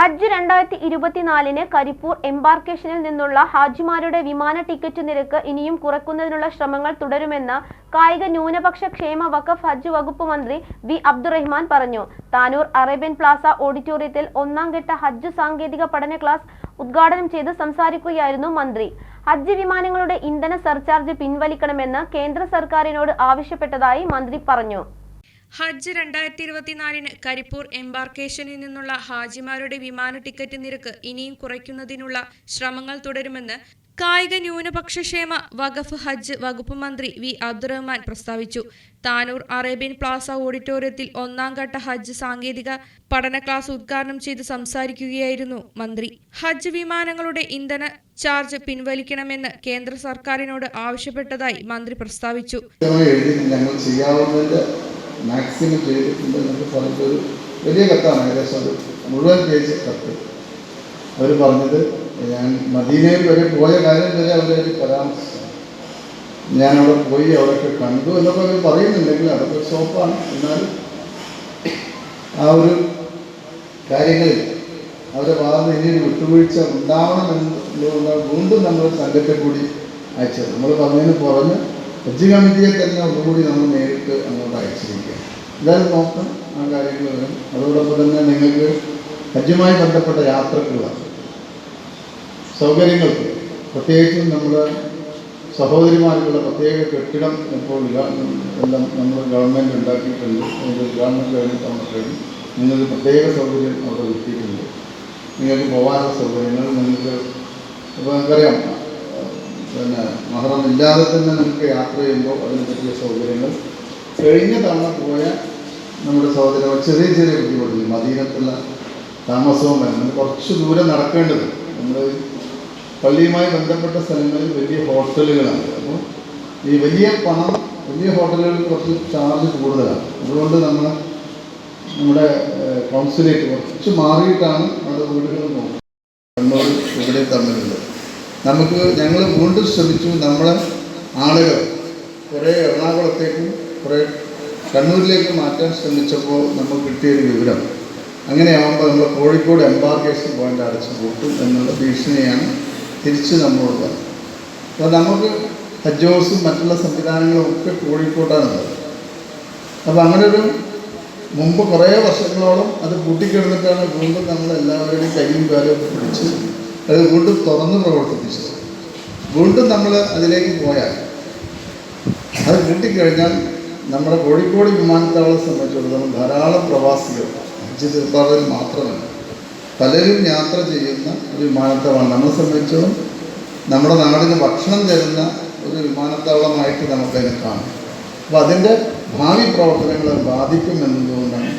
ഹജ്ജ് രണ്ടായിരത്തി ഇരുപത്തിനാലിന് കരിപ്പൂർ എംബാർക്കേഷനിൽ നിന്നുള്ള ഹാജിമാരുടെ വിമാന ടിക്കറ്റ് നിരക്ക് ഇനിയും കുറയ്ക്കുന്നതിനുള്ള ശ്രമങ്ങൾ തുടരുമെന്ന് കായിക ന്യൂനപക്ഷ ക്ഷേമ വഖഫ് ഹജ്ജ് വകുപ്പ് മന്ത്രി വി അബ്ദുറഹ്മാൻ പറഞ്ഞു. താനൂർ അറേബ്യൻ പ്ലാസ ഓഡിറ്റോറിയത്തിൽ ഒന്നാം ഘട്ട ഹജ്ജ് സാങ്കേതിക പഠന ക്ലാസ് ഉദ്ഘാടനം ചെയ്ത് സംസാരിക്കുകയായിരുന്നു മന്ത്രി. ഹജ്ജ് വിമാനങ്ങളുടെ ഇന്ധന സർചാർജ് പിൻവലിക്കണമെന്ന് കേന്ദ്ര സർക്കാരിനോട് ആവശ്യപ്പെട്ടതായി മന്ത്രി പറഞ്ഞു. ഹജ്ജ് രണ്ടായിരത്തി ഇരുപത്തിനാലിന് കരിപ്പൂർ എംബാർക്കേഷനിൽ നിന്നുള്ള ഹാജിമാരുടെ വിമാന ടിക്കറ്റ് നിരക്ക് ഇനിയും കുറയ്ക്കുന്നതിനുള്ള ശ്രമങ്ങൾ തുടരുമെന്ന് കായിക ന്യൂനപക്ഷ ക്ഷേമ വഖഫ് ഹജ്ജ് വകുപ്പ് മന്ത്രി വി അബ്ദുറഹ്മാൻ പ്രസ്താവിച്ചു. താനൂർ അറേബ്യൻ പ്ലാസ ഓഡിറ്റോറിയത്തിൽ ഒന്നാം ഘട്ട ഹജ്ജ് സാങ്കേതിക പഠന ക്ലാസ് ഉദ്ഘാടനം ചെയ്ത് സംസാരിക്കുകയായിരുന്നു മന്ത്രി. ഹജ്ജ് വിമാനങ്ങളുടെ ഇന്ധന ചാർജ് പിൻവലിക്കണമെന്ന് കേന്ദ്ര സർക്കാരിനോട് ആവശ്യപ്പെട്ടതായി മന്ത്രി പ്രസ്താവിച്ചു. മാക്സിമം ചെയ്തിട്ടുണ്ട് എന്നൊക്കെ പറഞ്ഞിട്ടൊരു വലിയ കത്താണ് ഏകദേശം ഒരു മുഴുവൻ പേജ് കത്ത്. അവർ പറഞ്ഞത് ഞാൻ മദീനയിൽ വരെ പോയ കാര്യം വരെ അവരെ പരാമർശിച്ചു ഞാൻ അവിടെ പോയി അവിടെയൊക്കെ കണ്ടു എന്നൊക്കെ അവർ പറയുന്നുണ്ടെങ്കിൽ അതൊക്കെ സോപ്പാണ്. എന്നാലും ആ ഒരു കാര്യങ്ങളിൽ അവരെ ഭാഗത്ത് ഇനി ഒരു വിട്ടുവീഴ്ച ഉണ്ടാവണമെന്നുള്ള വീണ്ടും നമ്മൾ സംഘത്തെ കൂടി അയച്ചത്. നമ്മൾ പറഞ്ഞതിന് പുറമെ ഹജ്ജ് കമ്മിറ്റിയെ തന്നെ ഒന്നുകൂടി നമ്മൾ നേരിട്ട് അങ്ങോട്ട് അയച്ചിരിക്കുക. എന്തായാലും നോക്കാം ആ കാര്യങ്ങൾ വരും. അതോടൊപ്പം തന്നെ നിങ്ങൾക്ക് ഹജ്ജുമായി ബന്ധപ്പെട്ട യാത്രക്കുള്ള സൗകര്യങ്ങൾക്ക് പ്രത്യേകിച്ചും നമ്മുടെ സഹോദരിമാർക്കുള്ള പ്രത്യേക കെട്ടിടം ഇപ്പോൾ എല്ലാം നമ്മൾ ഗവൺമെന്റ് ഉണ്ടാക്കിയിട്ടുണ്ട്. ഉദ്ഘാടനം കഴിഞ്ഞ് തന്നിട്ടുണ്ട് നിങ്ങൾക്ക് പ്രത്യേക സൗകര്യം അവിടെ കിട്ടിയിട്ടുണ്ട് നിങ്ങൾക്ക് പോകാനുള്ള സൗകര്യങ്ങൾ നിങ്ങൾക്ക് ഇപ്പോൾ നിങ്ങൾക്കറിയാം പിന്നെ മഹറം ഇല്ലാതെ തന്നെ നമുക്ക് യാത്ര ചെയ്യുമ്പോൾ അതിന് പറ്റിയ സൗകര്യങ്ങൾ. കഴിഞ്ഞ തവണ പോയ നമ്മുടെ സഹോദരങ്ങൾ ചെറിയ ചെറിയ ബുദ്ധിമുട്ടില്ല മദീനത്തുള്ള താമസവും വരുന്നത് കുറച്ച് ദൂരം നടക്കേണ്ടത്. നമ്മൾ പള്ളിയുമായി ബന്ധപ്പെട്ട സ്ഥലങ്ങളിൽ വലിയ ഹോട്ടലുകളാണ്. അപ്പോൾ ഈ വലിയ പണം വലിയ ഹോട്ടലുകളിൽ കുറച്ച് ചാർജ് കൂടുതലാണ്. അതുകൊണ്ട് നമ്മൾ നമ്മുടെ കൗൺസിലേറ്റ് കുറച്ച് മാറിയിട്ടാണ് നമ്മുടെ വീടുകൾ നോക്കുന്നത്. കണ്ണൂർ ഇവിടെ തമ്മിലുള്ളത്. നമുക്ക് ഞങ്ങൾ വീണ്ടും ശ്രമിച്ചു. നമ്മളെ ആളുകൾ കുറേ എറണാകുളത്തേക്കും കുറേ കണ്ണൂരിലേക്ക് മാറ്റാൻ ശ്രമിച്ചപ്പോൾ നമുക്ക് കിട്ടിയൊരു വിവരം. അങ്ങനെയാകുമ്പോൾ നമ്മൾ കോഴിക്കോട് എംബാർക്കേഷൻ പോയിന്റ് അടച്ചു പൂട്ടും എന്നുള്ള ഭീഷണിയാണ് തിരിച്ച് നമ്മളോട് പറഞ്ഞത് അപ്പോൾ നമുക്ക് ഹജ്ജ് ഹൗസും മറ്റുള്ള സംവിധാനങ്ങളും ഒക്കെ കോഴിക്കോട്ടാണുള്ളത് അപ്പോൾ അങ്ങനെ ഒരു മുമ്പ് കുറേ വർഷങ്ങളോളം അത് കൂട്ടിക്കിടന്നിട്ടാണ് വീണ്ടും നമ്മൾ എല്ലാവരുടെയും കയ്യും കാലും പിടിച്ച് അത് വീണ്ടും തുറന്ന് പ്രവർത്തിപ്പിച്ചത് വീണ്ടും നമ്മൾ അതിലേക്ക് പോയാൽ അത് കിട്ടിക്കഴിഞ്ഞാൽ നമ്മുടെ കോഴിക്കോട് വിമാനത്താവളത്തെ സംബന്ധിച്ചിടത്തോളം ധാരാളം പ്രവാസികൾ ഹജ്ജ് തീർത്ഥാടകർ മാത്രമല്ല പലരും യാത്ര ചെയ്യുന്ന ഒരു വിമാനത്താവളം. നമ്മളെ സംബന്ധിച്ചോളം നമ്മുടെ നാടിന് ഭക്ഷണം തരുന്ന ഒരു വിമാനത്താവളമായിട്ട് നമുക്കതിനെ കാണാം. അപ്പോൾ അതിന്റെ ഭാവി പ്രവർത്തനങ്ങളെ ബാധിക്കുമെന്നതുകൊണ്ടാണ്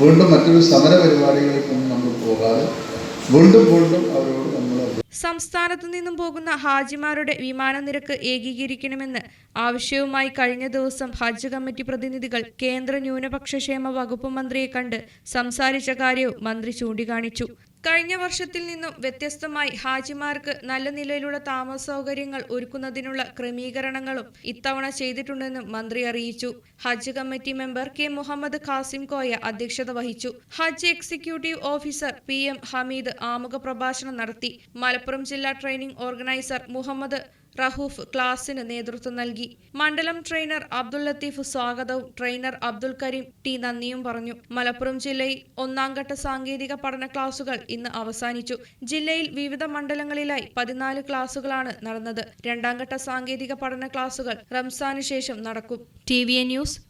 വീണ്ടും മറ്റൊരു സമര പരിപാടികളിലേക്കൊന്നും നമ്മൾ പോകാതെ വീണ്ടും വീണ്ടും അവരോട് സംസ്ഥാനത്തു നിന്നും പോകുന്ന ഹാജിമാരുടെ വിമാന നിരക്ക് ഏകീകരിക്കണമെന്ന് ആവശ്യവുമായി കഴിഞ്ഞ ദിവസം ഹജ്ജ് കമ്മിറ്റി പ്രതിനിധികൾ കേന്ദ്ര ന്യൂനപക്ഷക്ഷേമ വകുപ്പ് മന്ത്രിയെ കണ്ട് സംസാരിച്ച കാര്യവും മന്ത്രി ചൂണ്ടിക്കാണിച്ചു. കഴിഞ്ഞ വർഷത്തിൽ നിന്നും വ്യത്യസ്തമായി ഹാജിമാർക്ക് നല്ല നിലയിലുള്ള താമസ സൗകര്യങ്ങൾ ഒരുക്കുന്നതിനുള്ള ക്രമീകരണങ്ങളും ഇത്തവണ ചെയ്തിട്ടുണ്ടെന്നും മന്ത്രി അറിയിച്ചു. ഹജ്ജ് committee member K Muhammad Khasim Koya അധ്യക്ഷത വഹിച്ചു. ഹജ്ജ് executive officer P M Hameed ആമുഖ പ്രഭാഷണം നടത്തി. മലപ്പുറം ജില്ലാ ട്രെയിനിംഗ് ഓർഗനൈസർ മുഹമ്മദ് റഹൂഫ് ക്ലാസിന് നേതൃത്വം നൽകി. മണ്ഡലം ട്രെയിനർ അബ്ദുൽ ലത്തീഫ് സ്വാഗതവും ട്രെയിനർ അബ്ദുൽ കരീം ടി നന്ദിയും പറഞ്ഞു. മലപ്പുറം ജില്ലയിൽ ഒന്നാം ഘട്ട സാങ്കേതിക പഠന ക്ലാസുകൾ ഇന്ന് അവസാനിച്ചു. ജില്ലയിൽ വിവിധ മണ്ഡലങ്ങളിലായി പതിനാല് ക്ലാസുകളാണ് നടന്നത്. രണ്ടാം ഘട്ട സാങ്കേതിക പഠന ക്ലാസുകൾ റംസാന് ശേഷം നടക്കും. T V A news